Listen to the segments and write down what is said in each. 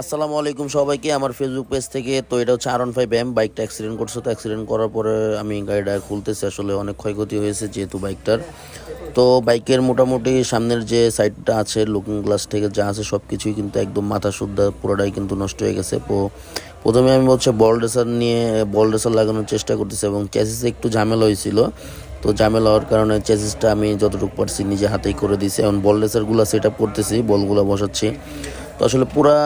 আসসালামু আলাইকুম সবাইকে। আমার ফেসবুক পেজ থেকে, তো এটা হচ্ছে আর ফাইভ এম বাইকটা অ্যাক্সিডেন্ট করছে, তো অ্যাক্সিডেন্ট করার পরে আমি গাড়িটা খুলতেছি। আসলে অনেক ক্ষয়ক্ষতি হয়েছে যেহেতু বাইকটার তো বাইকের মোটামুটি সামনের যে সাইডটা আছে লুকিং গ্লাস থেকে যা আছে সব কিছুই কিন্তু একদম মাথা শুদ্ধা, পুরোটাই কিন্তু নষ্ট হয়ে গেছে। তো প্রথমে আমি হচ্ছে বল রেসার নিয়ে বল রেসার লাগানোর চেষ্টা করতেছি এবং চ্যাসিসে একটু ঝামেলা হয়েছিল। তো ঝামেলা হওয়ার কারণে চেসিসটা আমি যতটুকু পারছি নিজে হাতেই করে দিয়েছি। এখন বল রেসারগুলো সেট আপ করতেছি বলগুলো বসাচ্ছি। তো আসলে পুরা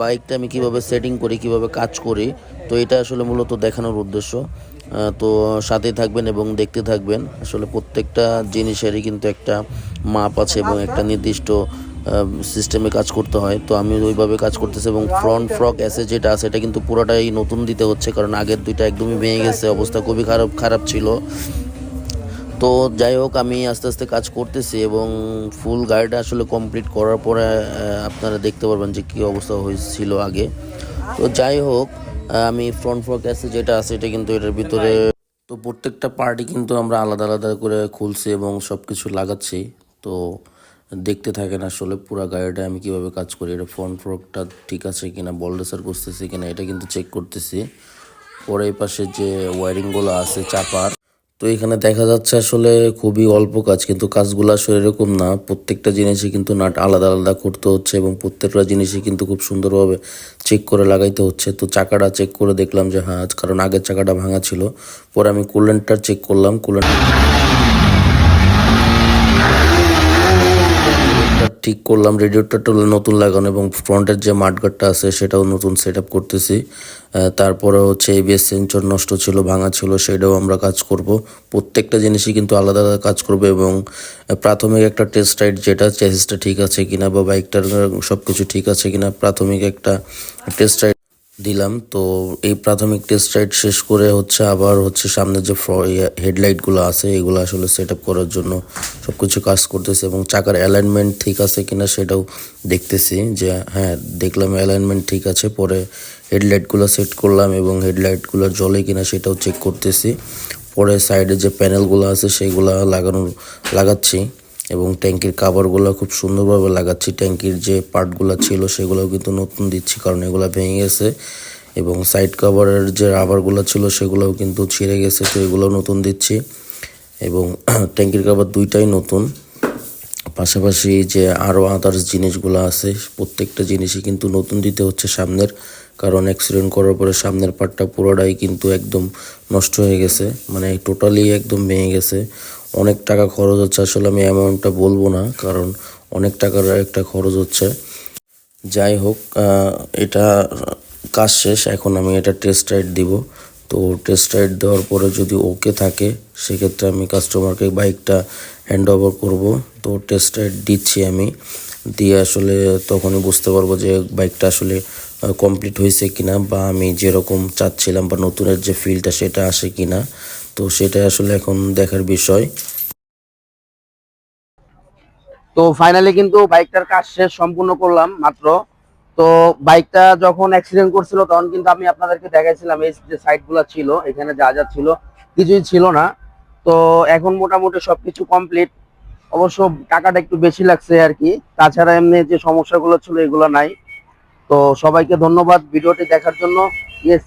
বাইকটা আমি কীভাবে সেটিং করি, কীভাবে কাজ করি, তো এটা আসলে মূলত দেখানোর উদ্দেশ্য। তো সাথেই থাকবেন এবং দেখতে থাকবেন। আসলে প্রত্যেকটা জিনিসেরই কিন্তু একটা মাপ আছে এবং একটা নির্দিষ্ট সিস্টেমে কাজ করতে হয়। তো আমি ওইভাবে কাজ করতেছি এবং ফ্রন্ট ফ্রক অ্যাসে যেটা আছে, এটা কিন্তু পুরোটাই নতুন দিতে হচ্ছে, কারণ আগের দুইটা একদমই ভেঙে গেছে, অবস্থা খুবই খারাপ খারাপ ছিল। তো যাই হোক, আমি আস্তে আস্তে কাজ করতেছি এবং ফুল গাড়িটা আসলে কমপ্লিট করার পরে আপনারা দেখতে পারবেন যে কী অবস্থা হয়েছিল আগে। তো যাই হোক আমি ফ্রন্ট ফ্রক আছে যেটা আছে, এটা কিন্তু এটার ভিতরে তো প্রত্যেকটা পার্টি কিন্তু আমরা আলাদা আলাদা করে খুলছি এবং সব কিছু লাগাচ্ছি। তো দেখতে থাকেন আসলে পুরো গাড়িটা আমি কীভাবে কাজ করি, এটা ফ্রন্ট ফ্রকটা ঠিক আছে কিনা বল রেসার করতেছি কিনা, এটা কিন্তু চেক করতেছি। পরে পাশে যে ওয়ারিংগুলো আছে, চাপার তো এখানে দেখা যাচ্ছে আসলে খুবই অল্প কাজ, কিন্তু কাজগুলো আসলে এরকম না। প্রত্যেকটা জিনিসই কিন্তু নাট, আলাদা আলাদা করতে হচ্ছে এবং প্রত্যেকটা জিনিসই কিন্তু খুব সুন্দরভাবে চেক করে লাগাইতে হচ্ছে। তো চাকাটা চেক করে দেখলাম যে হ্যাঁ কারণ আগের চাকাটা ভাঙা ছিল। পরে আমি কুলেন্টটা চেক করলাম কুলেন্ট ঠিক করলাম রেডিওটা নতুন লাগানো এবং ফ্রন্টের যে মাঠগাটটা আছে সেটাও নতুন সেট আপ করতেছি তারপরে হচ্ছে এবিএস সেন্সর নষ্ট ছিল, ভাঙা ছিল, সেটাও আমরা কাজ করব। প্রত্যেকটা জিনিসই কিন্তু আলাদা আলাদা কাজ করবে এবং প্রাথমিক একটা টেস্ট রাইড যেটা চেসিসটা ঠিক আছে কিনা বা বাইকটার সব কিছু ঠিক আছে কিনা, প্রাথমিক একটা টেস্ট রাইড দিলাম। তো এই প্রাথমিক টেস্ট রাইড শেষ করে হচ্ছে আবার হচ্ছে সামনে যে ফ্র হেডলাইটগুলো আছে, এগুলো আসলে সেট করার জন্য সব কিছু কাজ করতেছে এবং চাকার অ্যালাইনমেন্ট ঠিক আছে কিনা সেটাও দেখতেছি যে হ্যাঁ দেখলাম অ্যালাইনমেন্ট ঠিক আছে, পরে হেডলাইটগুলো সেট করলাম এবং হেডলাইটগুলো জ্বলে কিনা সেটাও চেক করতেছি। পরে সাইডে যে প্যানেলগুলো আছে, সেগুলো লাগানোর লাগাচ্ছি। এবং ট্যাঙ্কির কাভারগুলো খুব সুন্দরভাবে লাগাচ্ছি। ট্যাঙ্কির যে পার্টগুলো ছিল সেগুলোও কিন্তু নতুন দিচ্ছি কারণ এগুলো ভেঙে গেছে এবং সাইড কাভারের যে রাবারগুলো ছিল সেগুলোও কিন্তু ছিঁড়ে গেছে, তো এগুলো নতুন দিচ্ছি। এবং ট্যাঙ্কির কাভার দুইটাই নতুন। পাশাপাশি যে আরও আদার্স জিনিসগুলো আছে, প্রত্যেকটা জিনিসই কিন্তু নতুন দিতে হচ্ছে সামনের, কারণ অ্যাক্সিডেন্ট করার পরে সামনের পার্টটা পুরোটাই কিন্তু একদম নষ্ট হয়ে গেছে মানে টোটালি একদম ভেঙে গেছে। অনেক টাকা খরচ হচ্ছে, আসলে আমি অ্যামাউন্টটা বলব না, কারণ অনেক টাকার একটা খরচ হচ্ছে। যাই হোক এটা কাজ শেষ, এখন আমি এটা টেস্ট রাইড দিব। তো টেস্ট রাইড দেওয়ার পরে যদি ওকে থাকে, সেক্ষেত্রে আমি কাস্টমারকে বাইকটা হ্যান্ড ওভার করব। তো টেস্ট রাইড দিচ্ছি আমি। দিয়ে আসলে তখনই বুঝতে পারব যে বাইকটা আসলে কমপ্লিট হয়েছে কিনা, বা আমি যেরকম চাচ্ছিলাম, বা নতুনের যে ফিলটা সেটা আসে কিনা। তো সেটা আসলে এখন দেখার বিষয়। তো ফাইনালি কিন্তু বাইকটার কাজ শেষ সম্পূর্ণ করলাম মাত্র। তো বাইকটা যখন অ্যাক্সিডেন্ট করছিল তখন কিন্তু আমি আপনাদেরকে দেখাইছিলাম এই যে সাইডগুলো ছিল, এখানে যা যা ছিল, কিছুই ছিল না। তো এখন মোটামুটি সবকিছু কমপ্লিট অবশ্য টাকাটা একটু বেশি লাগছে আর কি। তাছাড়া এমনি যে সমস্যাগুলো ছিল এগুলো নাই। তো সবাইকে ধন্যবাদ ভিডিওটি দেখার জন্য। ইয়েস